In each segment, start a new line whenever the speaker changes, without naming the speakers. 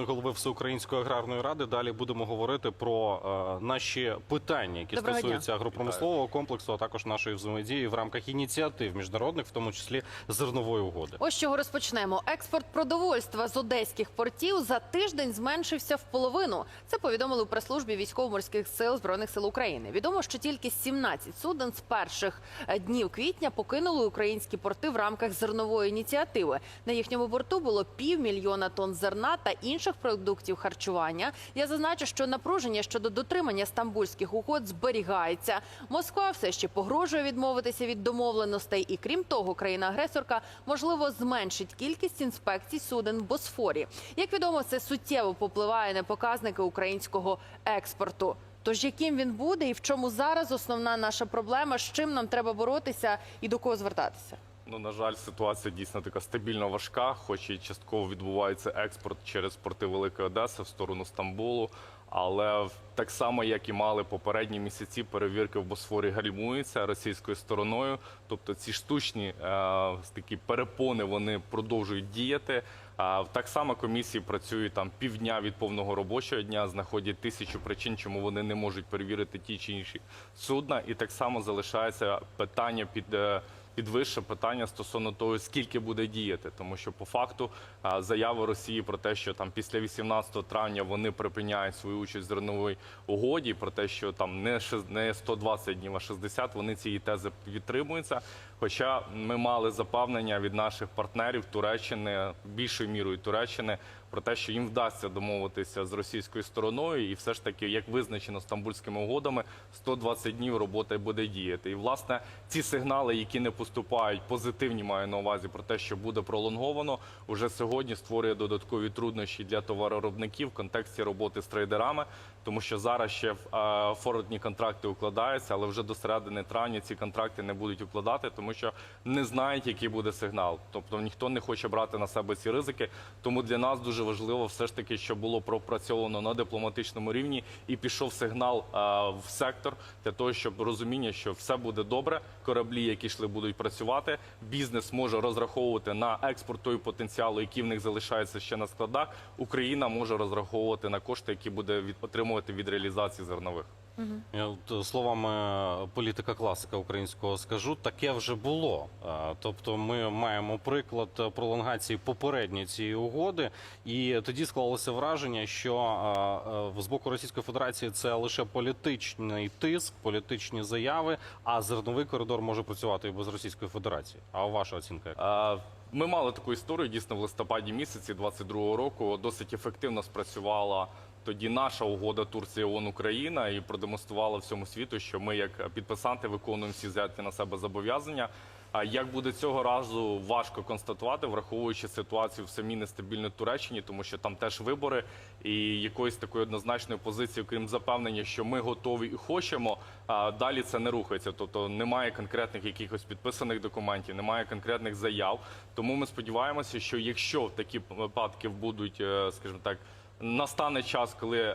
голови Всеукраїнської аграрної ради. Далі будемо говорити про е, наші питання, які
Доброго дня.
стосуються агропромислового комплексу, а також нашої взаємодії в рамках ініціатив міжнародних, в тому числі зернової угоди.
Ось чого розпочнемо. Експорт продовольства з одеських портів за тиждень зменшився в половину. Це повідомили у прес-службі військово-морських сил збройних сил України. Відомо, що тільки 17 суден з перших е, днів квітня покинули українські порти в рамках зернової ініціативи. На їхньому борту було півмільйона тонн зерна та інших продуктів харчування. Я зазначу, що напруження щодо дотримання стамбульських угод зберігається. Москва все ще погрожує відмовитися від домовленостей, і крім того, країна-агресорка можливо зменшить кількість інспекцій суден в Босфорі. Як відомо, це суттєво попливає на показники українського експорту. Тож яким він буде і в чому зараз основна наша проблема, з чим нам треба боротися і до кого звертатися?
Ну, на жаль, ситуація дійсно така стабільно важка, хоч і частково відбувається експорт через порти Великої Одеси в сторону Стамбулу. Але так само, як і мали попередні місяці, перевірки в Босфорі гальмуються російською стороною. Тобто ці штучні е, такі перепони вони продовжують діяти. А так само комісії працюють там півдня від повного робочого дня, знаходять тисячу причин, чому вони не можуть перевірити ті чи інші судна. І так само залишається питання під. е, підвище питання стосовно того, скільки буде діяти, тому що по факту заяви Росії про те, що там після 18 травня вони припиняють свою участь в зерновій угоді, про те, що там не не 120 днів, а 60, вони цієї тези підтримуються. Хоча ми мали запевнення від наших партнерів Туреччини, більшою мірою Туреччини, про те, що їм вдасться домовитися з російською стороною, і все ж таки, як визначено стамбульськими угодами, 120 днів робота буде діяти. І власне ці сигнали, які не поступають, позитивні маю на увазі про те, що буде пролонговано, уже сьогодні створює додаткові труднощі для товароробників в контексті роботи з трейдерами, тому що зараз ще е, форвардні контракти укладаються, але вже до середини травня ці контракти не будуть укладати, тому що не знають, який буде сигнал. Тобто ніхто не хоче брати на себе ці ризики. Тому для нас дуже важливо все ж таки, що було пропрацьовано на дипломатичному рівні і пішов сигнал а, в сектор для того, щоб розуміння, що все буде добре. Кораблі, які йшли, будуть працювати. Бізнес може розраховувати на експорт той потенціалу, який в них залишається ще на складах. Україна може розраховувати на кошти, які буде від отримувати від реалізації зернових.
Я от, е, словами е, політика класика українського скажу, таке вже було. Тобто, ми маємо приклад е, пролонгації попередньої цієї угоди, і тоді склалося враження, що з боку Російської Федерації це лише політичний тиск, політичні заяви. А зерновий коридор може працювати і без Російської Федерації. А ваша оцінка?
Ми мали таку історію дійсно в листопаді місяці 22-го року. Досить ефективно спрацювала тоді наша угода Турція ООН Україна і продемонструвала всьому світу, що ми, як підписанти, виконуємо всі взяті на себе зобов'язання. А як буде цього разу важко констатувати, враховуючи ситуацію в самій нестабільній Туреччині, тому що там теж вибори, і якоїсь такої однозначної позиції, крім запевнення, що ми готові і хочемо. А далі це не рухається. Тобто немає конкретних якихось підписаних документів, немає конкретних заяв. Тому ми сподіваємося, що якщо такі випадки будуть, е, скажімо так. Настане час, коли е,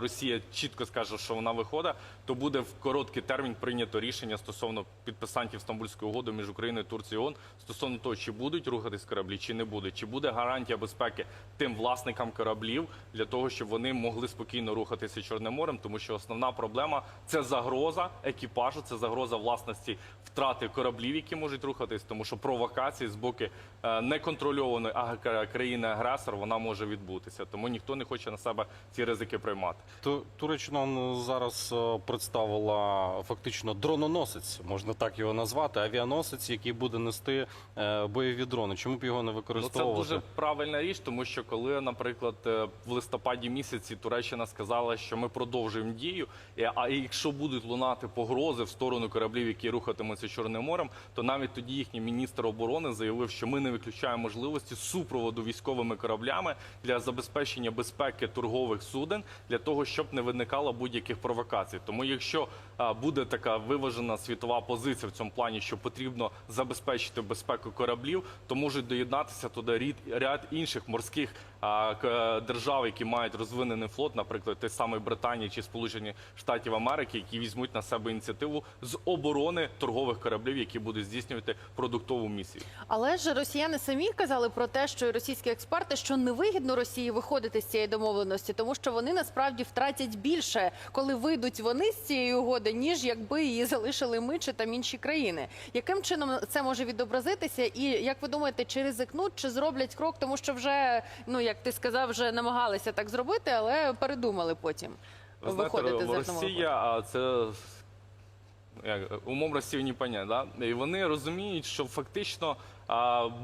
Росія чітко скаже, що вона виходить, то буде в короткий термін прийнято рішення стосовно підписантів Стамбульської угоди між Україною, Турцією ООН стосовно того, чи будуть рухатись кораблі, чи не будуть, чи буде гарантія безпеки тим власникам кораблів для того, щоб вони могли спокійно рухатися Чорним морем, тому що основна проблема це загроза екіпажу, це загроза власності втрати кораблів, які можуть рухатись, тому що провокації з боку е, неконтрольованої ага- країни-агресор вона може відбутися. Тому ніхто не хоче на себе ці ризики приймати.
Ту- Туреччина зараз е, представила фактично дрононосець, можна так його назвати, авіаносець, який буде нести е, бойові дрони. Чому б його не
Ну, це дуже правильна річ, тому що коли, наприклад, е, в листопаді місяці Туреччина сказала, що ми продовжуємо дію, а якщо будуть лунати погрози в сторону кораблів, які рухатимуться Чорним морем, то навіть тоді їхній міністр оборони заявив, що ми не виключаємо можливості супроводу військовими кораблями для забезпечення безпеки торгових суден для того, щоб не виникало будь-яких провокацій. Тому, якщо буде така виважена світова позиція в цьому плані, що потрібно забезпечити безпеку кораблів, то можуть доєднатися туди ряд інших морських держав, які мають розвинений флот, наприклад, той самий Британії чи Сполучені Штатів Америки, які візьмуть на себе ініціативу з оборони торгових кораблів, які будуть здійснювати продуктову місію.
Але ж росіяни самі казали про те, що російські експерти, що невигідно Росії виходити з цієї домовленості, тому що вони насправді втратять більше, коли вийдуть вони з цієї угоди, ніж якби її залишили ми чи там інші країни. Яким чином це може відобразитися? І як ви думаєте, чи ризикнуть, чи зроблять крок, тому що вже ну як ти сказав, вже намагалися так зробити, але передумали потім
знаєте,
виходити з
Росія, а це як, умом Росії не понять, да? І вони розуміють, що фактично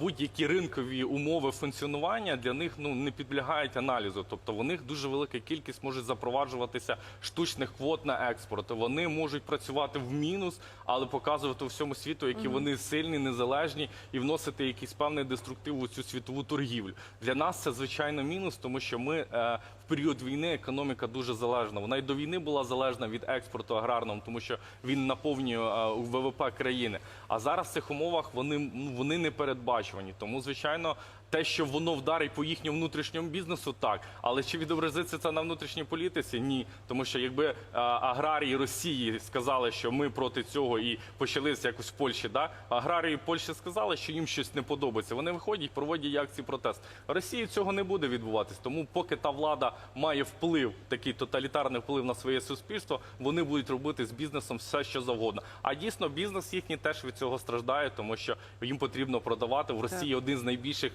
будь-які ринкові умови функціонування для них ну не підлягають аналізу. Тобто в них дуже велика кількість може запроваджуватися штучних квот на експорт. Вони можуть працювати в мінус, але показувати всьому світу, які вони сильні, незалежні, і вносити якийсь певний деструктив у цю світову торгівлю. Для нас це звичайно мінус, тому що ми е, в період війни економіка дуже залежна. Вона й до війни була залежна від експорту аграрного, тому що він наповнює е, ВВП країни. А зараз в цих умовах вони вони не передбачувані. Тому звичайно. Те, що воно вдарить по їхньому внутрішньому бізнесу, так. Але чи відобразиться це на внутрішній політиці? Ні. Тому що якби е, аграрії Росії сказали, що ми проти цього і почалися якось в Польщі, да? аграрії Польщі сказали, що їм щось не подобається. Вони виходять, проводять акції протесту. В Росії цього не буде відбуватись. Тому поки та влада має вплив, такий тоталітарний вплив на своє суспільство, вони будуть робити з бізнесом все, що завгодно. А дійсно, бізнес їхній теж від цього страждає, тому що їм потрібно продавати в Росії один з найбільших,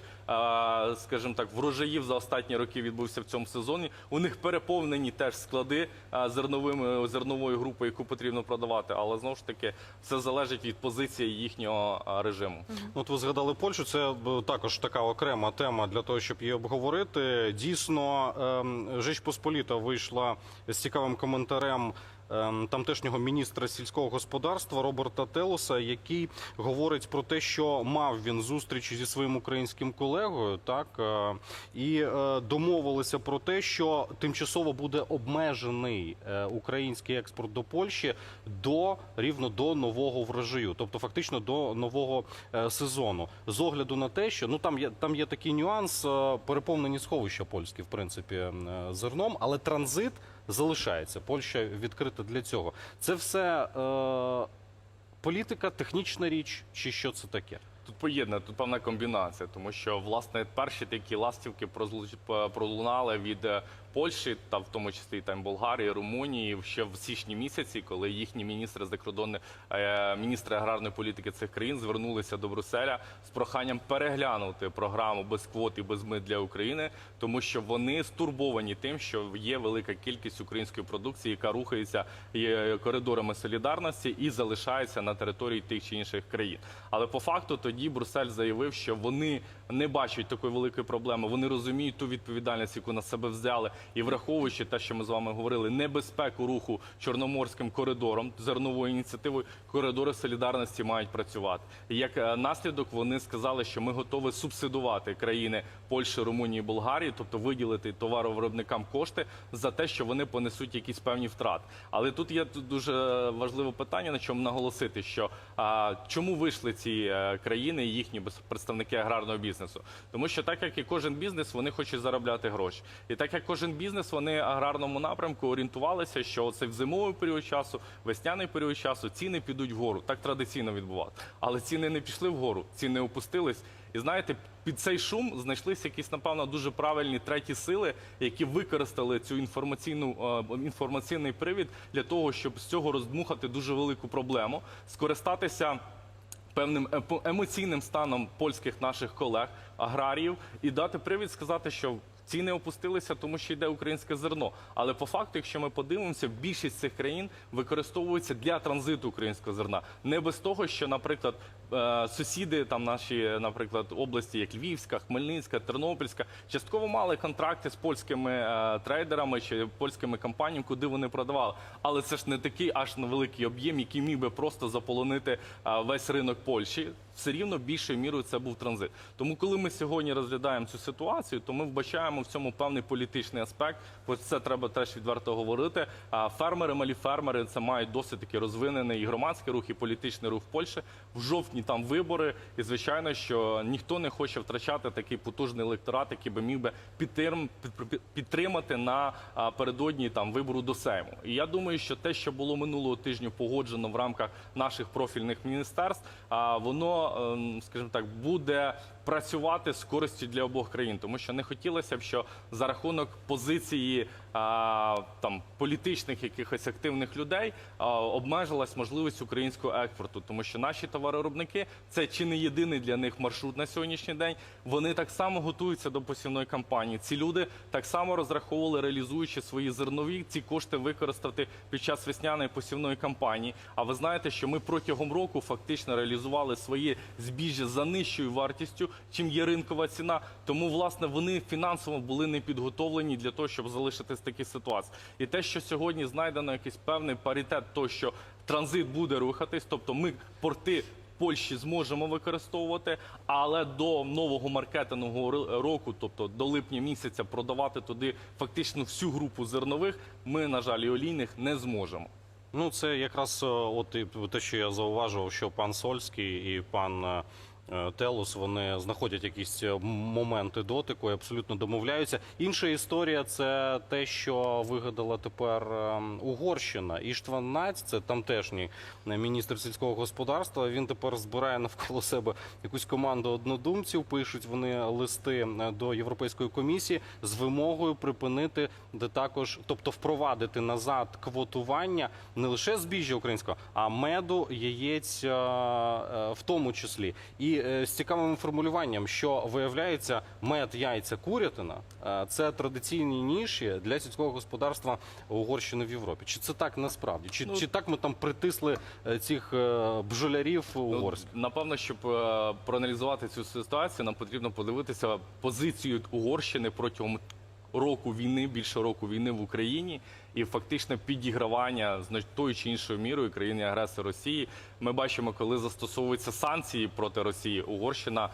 скажімо так, врожаїв за останні роки відбувся в цьому сезоні. У них переповнені теж склади е, зерновими зерновою групою, яку потрібно продавати. Але знову ж таки, все залежить від позиції їхнього е, режиму.
Ну, От ви згадали Польщу. Це також така окрема тема для того, щоб її обговорити. Дійсно, ем, Посполіта вийшла з цікавим коментарем. Ем, Тамтешнього міністра сільського господарства Роберта Телуса, який говорить про те, що мав він зустрічі зі своїм українським колегою, так е, і е, домовилися про те, що тимчасово буде обмежений е, український експорт до Польщі до рівно до нового врожаю, тобто фактично до нового сезону. З огляду на те, що ну там є там є такий нюанс, переповнені сховища польські, в принципі, зерном, але транзит залишається. Польща відкрита для цього. Це все е, політика, технічна річ, чи що це таке?
Тут поєднана, тут певна комбінація, тому що власне перші такі ластівки пролунали від е, Польщі, та в тому числі там Болгарії, Румунії ще в січні місяці, коли їхні міністри закордонних е, міністри аграрної політики цих країн звернулися до Брюсселя з проханням переглянути програму без квот і без мит для України, тому що вони стурбовані тим, що є велика кількість української продукції, яка рухається е, коридорами солідарності і залишається на території тих чи інших країн. Але по факту тоді Брюссель заявив, що вони не бачать такої великої проблеми. Вони розуміють ту відповідальність, яку на себе взяли, і враховуючи те, що ми з вами говорили, небезпеку руху чорноморським коридором, зерновою ініціативою, коридори солідарності мають працювати. Як е, наслідок вони сказали, що ми готові субсидувати країни Польщі, Румунії, Болгарії, тобто виділити товаровиробникам кошти за те, що вони понесуть якісь певні втрати. Але тут є дуже важливе питання, на чому наголосити, що чому вийшли ці е, країни і їхні представники аграрного бізнесу? Тому що так як і кожен бізнес, вони хочуть заробляти гроші, і так як кожен бізнес, вони аграрному напрямку орієнтувалися, що це в зимовий період часу, весняний період часу ціни підуть вгору. Так традиційно відбувати. Але ціни не пішли вгору, ціни опустились. І знаєте, під цей шум знайшлися якісь, напевно, дуже правильні треті сили, які використали цю інформаційну е, інформаційний привід для того, щоб з цього роздмухати дуже велику проблему, скористатися певним епо- емоційним станом польських наших колег, аграріїв, і дати привід сказати, що. Ціни опустилися, тому що йде українське зерно. Але по факту, якщо ми подивимося, більшість цих країн використовується для транзиту українського зерна. Не без того, що, наприклад, е, сусіди там наші, наприклад, області, як Львівська, Хмельницька, Тернопільська, частково мали контракти з польськими е, трейдерами чи польськими компаніями, куди вони продавали. Але це ж не такий аж великий об'єм, який міг би просто заполонити е, весь ринок Польщі. Все рівно більшою мірою це був транзит. Тому, коли ми сьогодні розглядаємо цю ситуацію, то ми вбачаємо в цьому певний політичний аспект. Бо це треба теж відверто говорити. А фермери, малі фермери, це мають досить таки розвинений і громадський рух, і політичний рух в Польщі. В жовтні там вибори, і звичайно, що ніхто не хоче втрачати такий потужний електорат, який би міг би підтримати на передодні там вибору до Сейму. І я думаю, що те, що було минулого тижня погоджено в рамках наших профільних міністерств, а воно, ем, скажімо так, буде працювати з користю для обох країн, тому що не хотілося б, що за рахунок позиції а, там політичних якихось активних людей а, обмежилась можливість українського експорту, тому що наші товаровиробники це чи не єдиний для них маршрут на сьогоднішній день. Вони так само готуються до посівної кампанії. Ці люди так само розраховували, реалізуючи свої зернові, ці кошти використати під час весняної посівної кампанії. А ви знаєте, що ми протягом року фактично реалізували свої збіжжя за нижчою вартістю, чим є ринкова ціна. Тому власне вони фінансово були не підготовлені для того, щоб залишитись в такій ситуації. І те, що сьогодні знайдено якийсь певний паритет, то що транзит буде рухатись, тобто ми порти. Польщі зможемо використовувати, але до нового маркетингового року, тобто до липня місяця, продавати туди фактично всю групу зернових, ми, на жаль, і олійних не зможемо.
Ну, це якраз от і те, що я зауважував, що пан Сольський і пан е, Телус вони знаходять якісь е, моменти дотику і абсолютно домовляються. Інша історія це те, що вигадала тепер е, Угорщина. Іштван Наць, це тамтешній е, міністр сільського господарства. Він тепер збирає навколо себе якусь команду однодумців. Пишуть вони листи е, до Європейської комісії з вимогою припинити де також, тобто впровадити назад квотування не лише збіжжя українського, а меду, яєць е, е, в тому числі. І е, з цікавим формулюванням, що виявляється, мед, яйця, курятина е, це традиційні ніші для сільського господарства Угорщини в Європі. Чи це так насправді? Чи,
Ну,
чи так ми там притисли е, цих е, бджолярів угорських?
Ну, напевно, щоб проаналізувати цю ситуацію, нам потрібно подивитися позицію Угорщини протягом року війни, більше року війни в Україні, і фактично підігравання з тою чи іншою мірою країни агресора Росії. Ми бачимо, коли застосовуються санкції проти Росії, Угорщина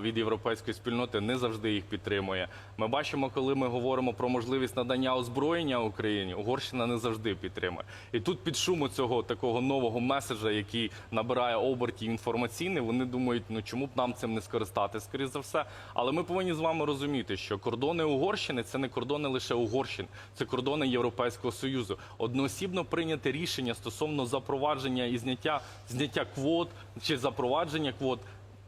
від європейської спільноти не завжди їх підтримує. Ми бачимо, коли ми говоримо про можливість надання озброєння Україні, Угорщина не завжди підтримує. І тут під шуму цього такого нового меседжа, який набирає обертів інформаційний, вони думають, ну чому б нам цим не скористати, скоріш за все. Але ми повинні з вами розуміти, що кордони Угорщини це не кордони лише Угорщини, це кордони Європейського союзу. Одноосібно прийняте рішення стосовно запровадження і зняття зняття квот чи запровадження квот.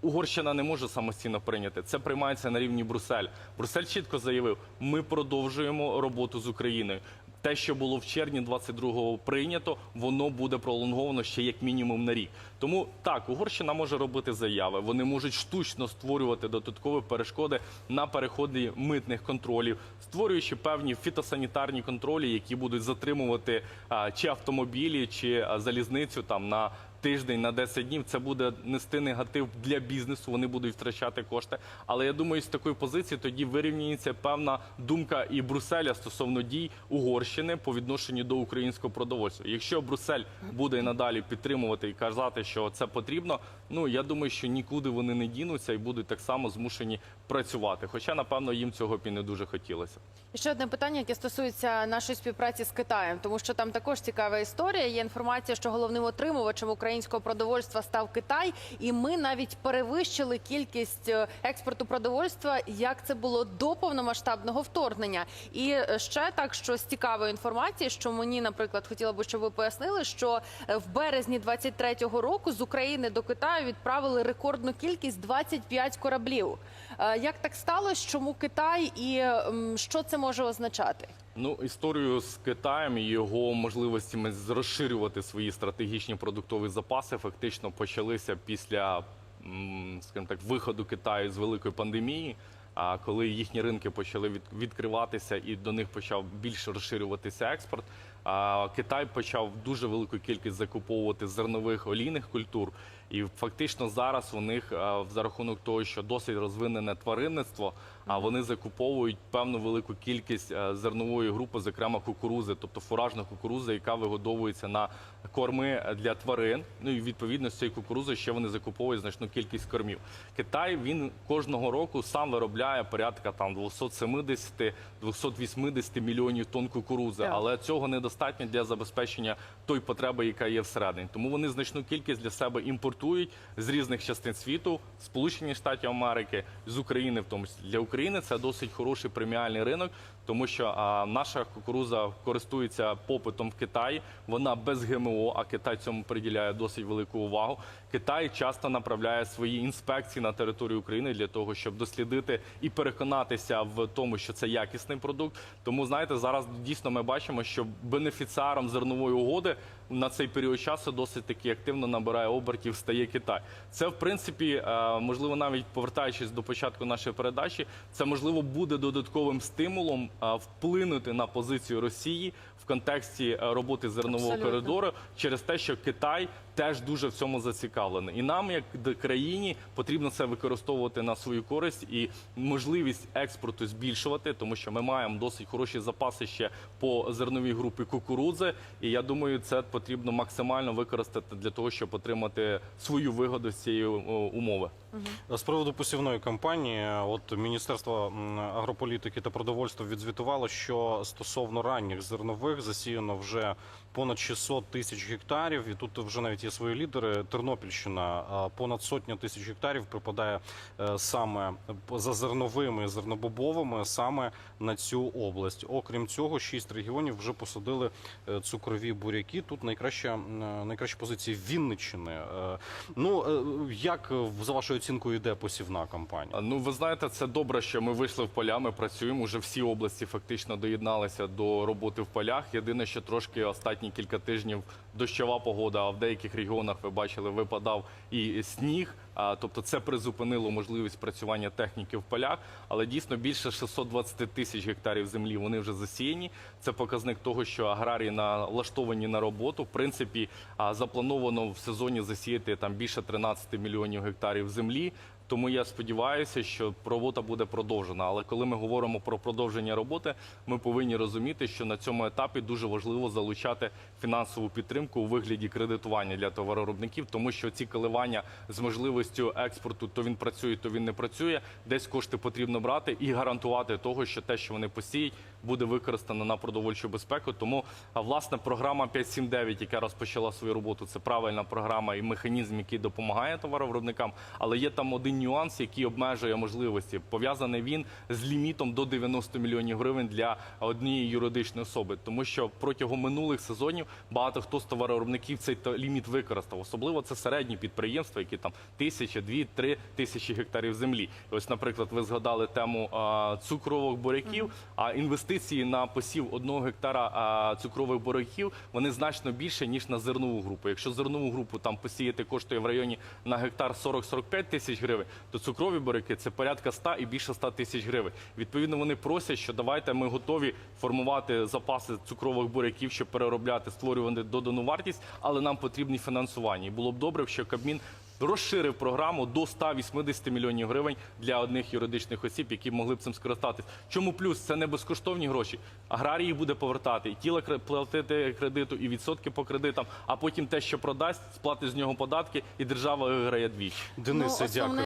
Угорщина не може самостійно прийняти. Це приймається на рівні Брюссель. Брюссель чітко заявив: ми продовжуємо роботу з Україною. Те, що було в червні 22-го прийнято, воно буде пролонговано ще як мінімум на рік. Тому так, Угорщина може робити заяви. Вони можуть штучно створювати додаткові перешкоди на переході митних контролів, створюючи певні фітосанітарні контролі, які будуть затримувати а, чи автомобілі, чи залізницю там на тиждень на 10 днів це буде нести негатив для бізнесу. Вони будуть втрачати кошти. Але я думаю, з такої позиції тоді вирівнюється певна думка і Брюсселя стосовно дій Угорщини по відношенню до українського продовольства. Якщо Брюссель буде надалі підтримувати і казати, що це потрібно, ну я думаю, що нікуди вони не дінуться і будуть так само змушені працювати. Хоча, напевно, їм цього б і не дуже хотілося.
Ще одне питання, яке стосується нашої співпраці з Китаєм, тому що там також цікава історія. Є інформація, що головним отримувачем українського продовольства став Китай, і ми навіть перевищили кількість е, експорту продовольства, як це було до повномасштабного вторгнення. І е, ще так, що з цікавої інформації, що мені, наприклад, хотіла би, щоб ви пояснили, що е, в березні 23-го року з України до Китаю відправили рекордну кількість 25 кораблів. Як так сталося? Чому Китай і що це може означати?
Ну, історію з Китаєм і його можливостями розширювати свої стратегічні продуктові запаси фактично почалися після, скажімо так, виходу Китаю з великої пандемії. А коли їхні ринки почали відкриватися і до них почав більше розширюватися експорт, Китай почав дуже велику кількість закуповувати зернових олійних культур. І фактично зараз у них е, за рахунок того, що досить розвинене тваринництво, а вони закуповують певну велику кількість е, зернової групи, зокрема кукурузи, тобто фуражна кукуруза, яка вигодовується на корми для тварин. Ну і відповідно з цієї кукурузи ще вони закуповують значну кількість кормів. Китай він кожного року сам виробляє порядка там 270-280 мільйонів тонн кукурузи,
Так.
але цього недостатньо для забезпечення той потреби, яка є всередині. Тому вони значну кількість для себе імпортують з різних частин світу, Сполучені Штатів Америки, з України, в тому числі. Для України це досить хороший преміальний ринок, тому що а, наша кукуруза користується попитом в Китаї. Вона без ГМО, а Китай цьому приділяє досить велику увагу. Китай часто направляє свої інспекції на територію України для того, щоб дослідити і переконатися в тому, що це якісний продукт. Тому знаєте, зараз дійсно ми бачимо, що бенефіціаром зернової угоди на цей період часу досить таки активно набирає обертів, стає Китай. Це в принципі е, можливо, навіть повертаючись до початку нашої передачі, це можливо буде додатковим стимулом вплинути на позицію Росії в контексті е, роботи зернового
Абсолютно.
коридору через те, що Китай теж дуже в цьому зацікавлений. І нам, як країні, потрібно це використовувати на свою користь і можливість експорту збільшувати, тому що ми маємо досить хороші запаси ще по зерновій групі кукурудзи. І я думаю, це потрібно максимально використати для того, щоб отримати свою вигоду з цієї о,
З приводу посівної кампанії, от Міністерство агрополітики та продовольства відзвітувало, що стосовно ранніх зернових засіяно вже понад 600 тисяч гектарів. І тут вже навіть є свої лідери. Тернопільщина понад сотня тисяч гектарів припадає е, саме за зерновими зернобобовими саме на цю область. Окрім цього, шість регіонів вже посадили е, цукрові буряки. Тут найкраща е, найкращі позиції Вінниччини. Ну як за вашою оцінкою йде посівна кампанія?
Ну, ви знаєте, це добре, що ми вийшли в поля. Ми працюємо. Уже всі області фактично доєдналися до роботи в полях. Єдине, що трошки останні кілька тижнів дощова погода, а в деяких регіонах ви бачили, випадав і сніг. Тобто це призупинило можливість працювання техніки в полях. Але дійсно більше 620 тисяч гектарів землі вони вже засіяні. Це показник того, що аграрії налаштовані на роботу. В принципі, заплановано в сезоні засіяти там більше 13 мільйонів гектарів землі. Тому я сподіваюся, що робота буде продовжена. Але коли ми говоримо про продовження роботи, ми повинні розуміти, що на цьому етапі дуже важливо залучати фінансову підтримку у вигляді кредитування для товаровиробників, тому що ці коливання з можливістю експорту, то він працює, то він не працює. Десь кошти потрібно брати і гарантувати того, що те, що вони посіють, буде використано на продовольчу безпеку. Тому власне програма 5.7.9, яка розпочала свою роботу, це правильна програма і механізм, який допомагає товаровиробникам. Але є там один нюанс, який обмежує можливості. Пов'язаний він з лімітом до 90 мільйонів гривень для однієї юридичної особи, тому що протягом минулих сезонів багато хто з товаровиробників цей ліміт використав. Особливо це середні підприємства, які там тисяча, дві, три тисячі гектарів землі. І ось, наприклад, ви згадали тему а, цукрових буряків. А інвестиції на посів одного гектара цукрових буряків вони значно більше ніж на зернову групу. Якщо зернову групу там посіяти коштує в районі на гектар 40-45 тисяч гривень, то цукрові буряки це порядка 100 і більше 100 тисяч гривень. Відповідно, вони просять, що давайте ми готові формувати запаси цукрових буряків, щоб переробляти, створювати додану вартість, але нам потрібні фінансування. І було б добре, що Кабмін розширив програму до 180 мільйонів гривень для одних юридичних осіб, які могли б цим скористатись. Чому плюс це не безкоштовні гроші? Аграрії буде повертати і тіла кре- платити кредиту, і відсотки по кредитам, а потім те, що продасть, сплатить з нього податки, і держава виграє двічі.
Денисе,
Ну,
дякую.